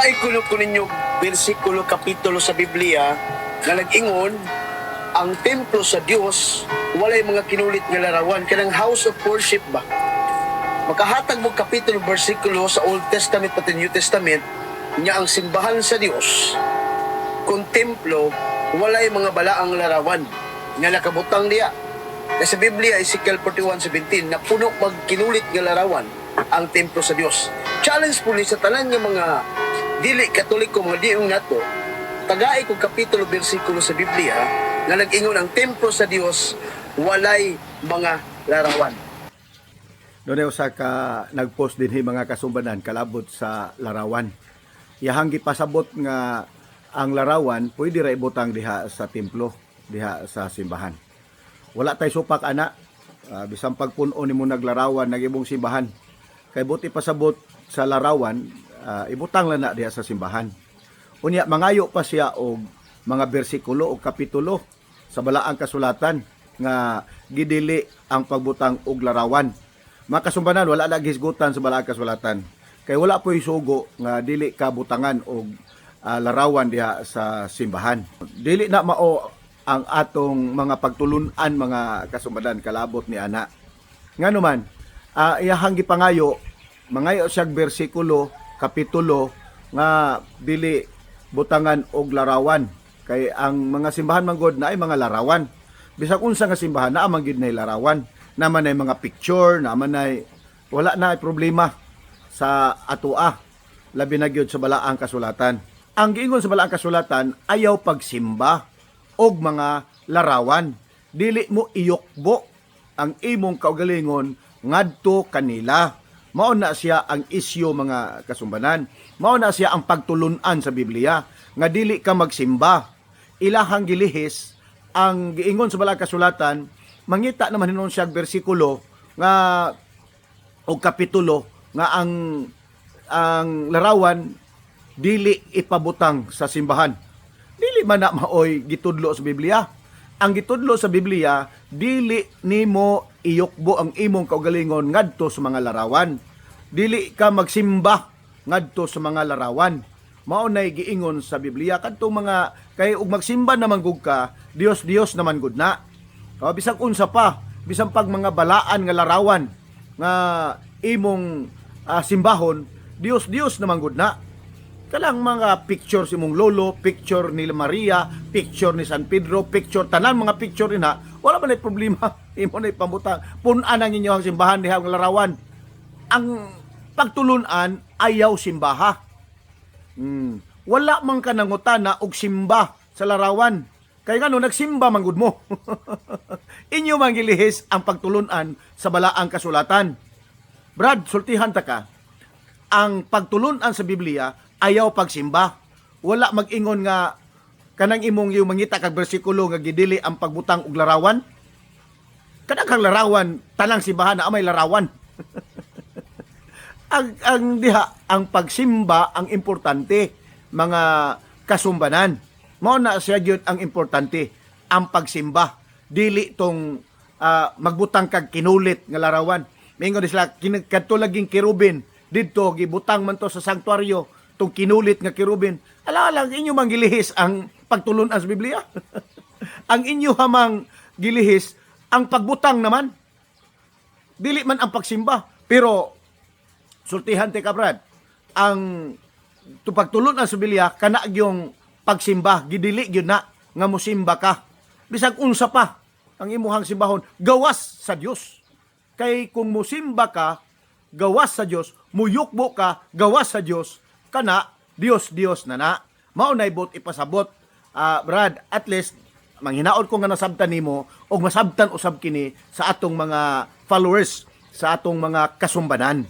Paikulo ko ninyo bersikulo kapitulo sa Biblia nga nag-ingon ang templo sa Dios walay mga kinulit nga larawan kanang house of worship ba? Makahatag mo kapitulo bersikulo sa Old Testament pati New Testament niya ang simbahan sa Dios kung templo walay mga balaang larawan nga nakabutang niya. Na sa Biblia Ezekiel 41:17 na puno magkinulit nga larawan ang templo sa Dios challenge po ni sa tanan nga mga dili katoliko mga diong nato tagai kong kapitulo bersikulo sa Biblia nga nag-ingon ang templo sa Dios walay mga larawan Doon usa ka nagpost din hi mga kasumbanan kalabot sa larawan. Iyahang gipasabot nga ang larawan pwede ra ibutang diha sa templo, diha sa simbahan. Wala tay supak ana. Ah, bisan pagpuno nimo naglarawan nagibong simbahan. Kay buti pasabot sa larawan, ah, ibutang lang na diha sa simbahan. Unya mangayo pa siya og mga bersikulo o kapitulo sa balaang kasulatan nga gidili ang pagbutang og larawan. Mga kasumbanan, wala na gisgutan sa balaang kasulatan. Kay wala po sugo nga dili ka butangan og ah, larawan diha sa simbahan. Dili na mao ang atong mga pagtulunan mga kasumbanan kalabot ni ana. Nga naman, uh, iyahang gipangayo, mangayo siyag bersikulo, kapitulo, nga dili butangan og larawan. Kay ang mga simbahan manggod na ay mga larawan. Bisag unsa nga simbahan na man gid na larawan. Naman ay mga picture, naman ay wala na ay problema sa atua. Labi na gyud sa balaang kasulatan. Ang giingon sa balaang kasulatan ayaw pagsimba og mga larawan. Dili mo iyokbo ang imong kaugalingon ngadto kanila. Mao na siya ang isyo mga kasumbanan. Mao na siya ang pagtulunan sa Biblia nga dili ka magsimba. Ilahang gilihis ang giingon sa balaang kasulatan mangita naman hinon siya bersikulo nga o kapitulo nga ang ang larawan dili ipabutang sa simbahan. Dili man na maoy gitudlo sa Biblia. Ang gitudlo sa Biblia, dili nimo iyukbo ang imong kaugalingon ngadto sa mga larawan. Dili ka magsimba ngadto sa mga larawan. Mao nay giingon sa Biblia kadto mga kay ug magsimba naman gud ka, Dios Dios naman gud na. O, bisag unsa pa, bisan pag mga balaan nga larawan nga imong ah, simbahon, Dios Dios naman gud na. Kalang mga picture si mong lolo, picture ni Maria, picture ni San Pedro, picture tanan mga picture na wala man ay problema. Imo na ipamutang punan ang inyong simbahan diha nga larawan. Ang pagtulunan ayaw simbaha. Hmm. Wala man ka nangutana og simba sa larawan. Kay ngano nagsimba manggod mo. Inyo man gilihis ang pagtulunan sa balaang kasulatan. Brad, sultihan ta ka. Ang pagtulunan sa Biblia ayaw pagsimba. Wala mag-ingon nga kanang imong yung mangita kag bersikulo nga gidili ang pagbutang og larawan. Kanang kang larawan, tanang simbahan na amay larawan. ang, ang diha, ang pagsimba ang importante mga kasumbanan. Mao na siya gyud ang importante ang pagsimba. Dili tong ah, magbutang kag kinulit nga larawan. Mingon sila kadto laging kirubin didto gibutang man to sa sanktuaryo tong kinulit nga kirubin. Ala lang inyo mang gilihis ang pagtulon sa Biblia. ang inyo hamang gilihis ang pagbutang naman. Dili man ang pagsimba. Pero sultihan te kabrad ang tupagtulon ang Biblia kana yung pagsimba gidili gyud na nga mosimba ka bisag unsa pa ang imuhang simbahon gawas sa Dios kay kung mosimba ka gawas sa Dios muyukbo ka gawas sa Dios kana Dios Dios na na. Mao nay bot ipasabot. Ah, Brad at least manghinaot ko nga nasabtan nimo og masabtan usab kini sa atong mga followers sa atong mga kasumbanan